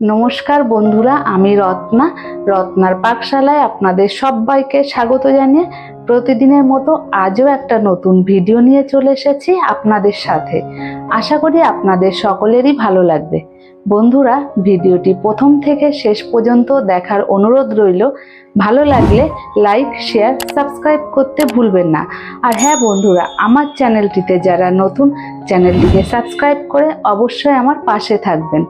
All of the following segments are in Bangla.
নমস্কার বন্ধুরা, আমি রত্না। রত্নার পাকশালায় আপনাদের সবাইকে স্বাগত জানিয়ে প্রতিদিনের মতো আজও একটা নতুন ভিডিও নিয়ে চলে এসেছি আপনাদের সাথে। আশা করি আপনাদের সকলেরই ভালো লাগবে। বন্ধুরা, ভিডিওটি প্রথম থেকে শেষ পর্যন্ত দেখার অনুরোধ রইল, ভালো লাগলে লাইক, শেয়ার, সাবস্ক্রাইব করতে ভুলবেন না। আর হ্যাঁ বন্ধুরা, আমার চ্যানেলটিতে যারা নতুন, চ্যানেলটিকে সাবস্ক্রাইব করে অবশ্যই আমার পাশে থাকবেন।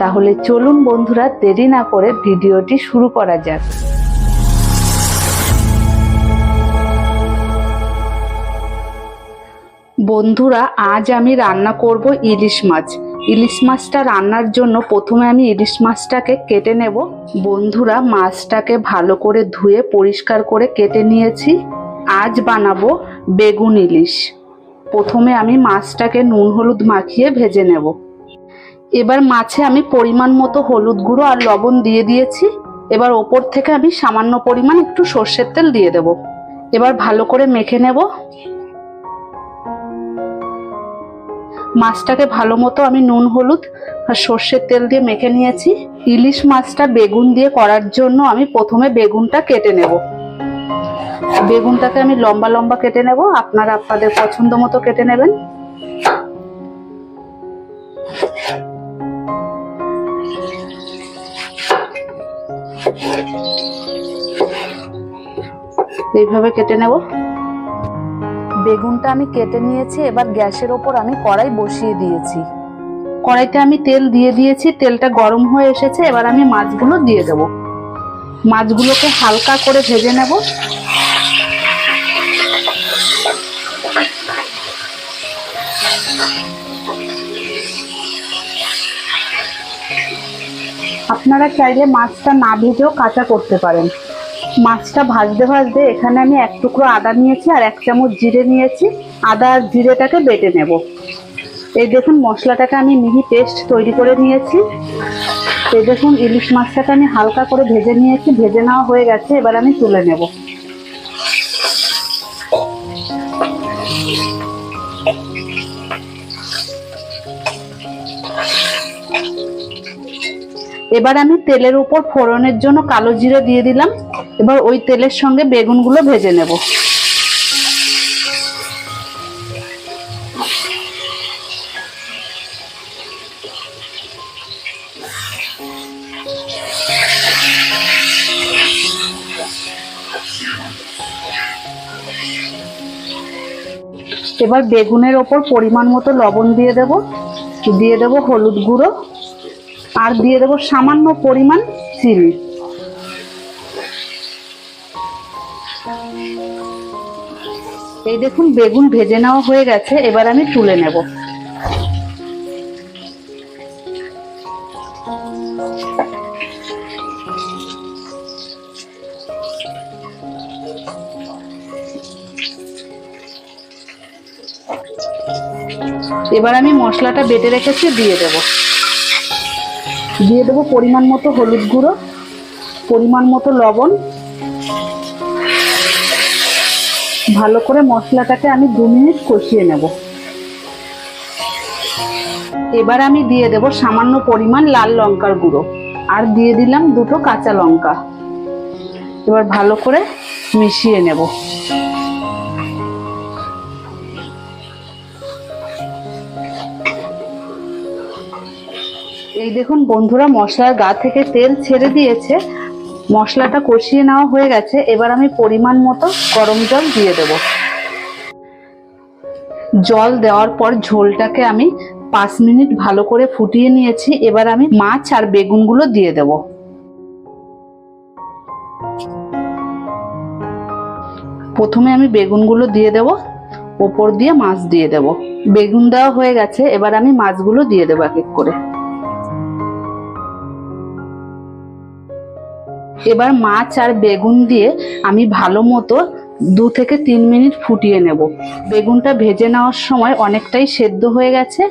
তাহলে চলুন বন্ধুরা দেরি না করে ভিডিওটি শুরু করা যাক। বন্ধুরা, আজ আমি রান্না করব ইলিশ মাছ। ইলিশ মাছটা রান্নার জন্য প্রথমে আমি ইলিশ মাছটাকে কেটে নেব। বন্ধুরা, মাছটাকে ভালো করে ধুয়ে পরিষ্কার করে কেটে নিয়েছি। আজ বানাবো বেগুন ইলিশ। প্রথমে আমি মাছটাকে নুন হলুদ মাখিয়ে ভেজে নেব। এবার মাছে আমি পরিমাণ মতো হলুদ গুঁড়ো আর লবণ দিয়ে দিয়েছি। এবার ওপর থেকে আমি সামান্য পরিমাণ একটু সর্ষের তেল দিয়ে দেব। এবার ভালো করে মেখে নেব। মাছটাকে ভালো মতো আমি নুন, হলুদ আর সর্ষের তেল দিয়ে মেখে নিয়েছি। ইলিশ মাছটা বেগুন দিয়ে করার জন্য আমি প্রথমে বেগুনটা কেটে নেব। বেগুনটাকে আমি লম্বা লম্বা কেটে নেব। আপনারা আপনাদের পছন্দ মতো কেটে নেবেন। এইভাবে কেটে নেব। বেগুনটা আমি কেটে নিয়েছি, এবার গ্যাসের ওপর আমি কড়াই বসিয়ে দিয়েছি। কড়াইতে আমি তেল দিয়ে দিয়েছি, তেলটা গরম হয়ে এসেছে, এবার আমি মাছগুলো দিয়ে দেব। মাছগুলোকে হালকা করে ভেজে নেব। আপনারা চাইলে মাছটা না ভেজেও কাঁচা করতে পারেন। মাছটা ভাজতে ভাজতে এখানে আমি এক টুকরো আদা নিয়েছি আর এক চামচ জিরে নিয়েছি। আদা আর জিরেটাকে বেটে নেব। এই দেখুন মশলাটাকে আমি মিহি পেস্ট তৈরি করে নিয়েছি। এই দেখুন ইলিশ মাছটাকে আমি হালকা করে ভেজে নিয়েছি। ভেজে নেওয়া হয়ে গেছে, এবার আমি তুলে নেব। এবার আমি তেলের উপর ফোড়নের জন্য কালো জিরে দিয়ে দিলাম। এবার ওই তেলের সঙ্গে বেগুনগুলো ভেজে নেব। এবার বেগুনের ওপর পরিমাণ মতো লবণ দিয়ে দেব। দিয়ে দেব হলুদ গুঁড়ো। আর দিয়ে দেবো সামান্য পরিমাণ চিনি। এই দেখুন, বেগুন ভেজে নেওয়া হয়ে গেছে, এবার আমি তুলে নেব। এবার আমি মশলাটা বেটে রেখেছি, দিয়ে দেবো। দিয়ে দেবো পরিমাণ মতো হলুদ গুঁড়ো, পরিমাণ মতো লবণ। ভালো করে মশলাটাকে আমি দু মিনিট কষিয়ে নেব। এবার আমি দিয়ে দেব সামান্য পরিমাণ লাল লঙ্কার গুঁড়ো, আর দিয়ে দিলাম দুটো কাঁচা লঙ্কা। এবার ভালো করে মিশিয়ে নেব। এই দেখুন বন্ধুরা, মশলার গা থেকে তেল ছেড়ে দিয়েছে। মশলাটা কষিয়ে নেওয়া হয়ে গেছে। এবার আমি পরিমাণ মতো গরম জল দিয়ে দেব। জল দেওয়ার পর ঝোলটাকে আমি পাঁচ মিনিট ভালো করে ফুটিয়ে নিয়েছি। এবার আমি মাছ আর বেগুনগুলো দিয়ে দেব। প্রথমে আমি বেগুনগুলো দিয়ে দেব। ওপর দিয়ে মাছ দিয়ে দেব। বেগুন দেওয়া হয়ে গেছে। এবার আমি মাছগুলো দিয়ে দেবো এক এক করে। এবার মাছ আর বেগুন দিয়ে আমি ভালো মতো দু থেকে তিন মিনিট ফুটিয়ে নেব। বেগুনটা ভেজে নেওয়ার সময় অনেকটাই সেদ্ধ হয়ে গেছে।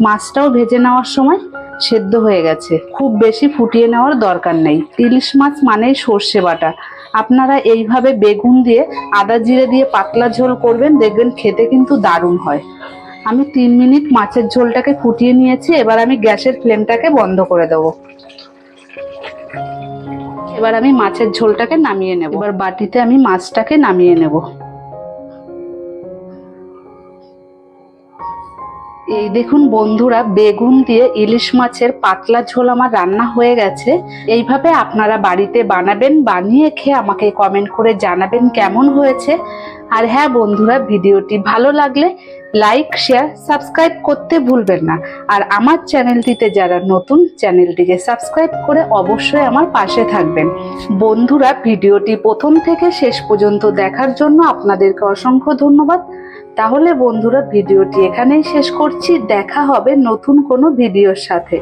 মাছটাও ভেজে নেওয়ার সময় সেদ্ধ হয়ে গেছে। খুব বেশি ফুটিয়ে নেওয়ার দরকার নেই। ইলিশ মাছ মানেই সর্ষে বাটা। আপনারা এইভাবে বেগুন দিয়ে আদা জিরে দিয়ে পাতলা ঝোল করবেন, দেখবেন খেতে কিন্তু দারুণ হয়। আমি তিন মিনিট মাছের ঝোলটাকে ফুটিয়ে নিয়েছি। এবার আমি গ্যাসের ফ্লেমটাকে বন্ধ করে দেবো। এবার আমি মাছের ঝোলটাকে নামিয়ে নেব। এবার বাটিতে আমি মাছটাকে নামিয়ে নেব। এই দেখুন বন্ধুরা, বেগুন দিয়ে ইলিশ মাছের পাতলা ঝোল আমার রান্না হয়ে গেছে। এইভাবে আপনারা বাড়িতে বানাবেন, বানিয়ে খেয়ে আমাকে কমেন্ট করে জানাবেন কেমন হয়েছে। আর হ্যাঁ বন্ধুরা, ভিডিওটি ভালো লাগলে লাইক শেয়ার সাবস্ক্রাইব করতে ভুলবেন না। আর আমার চ্যানেলটিতে যারা নতুন, চ্যানেলটিকে সাবস্ক্রাইব করে অবশ্যই আমার পাশে থাকবেন। বন্ধুরা, ভিডিওটি প্রথম থেকে শেষ পর্যন্ত দেখার জন্য আপনাদেরকে অসংখ্য ধন্যবাদ। তাহলে বন্ধুরা ভিডিওটি এখানেই শেষ করছি। দেখা হবে নতুন কোনো ভিডিওর সাথে।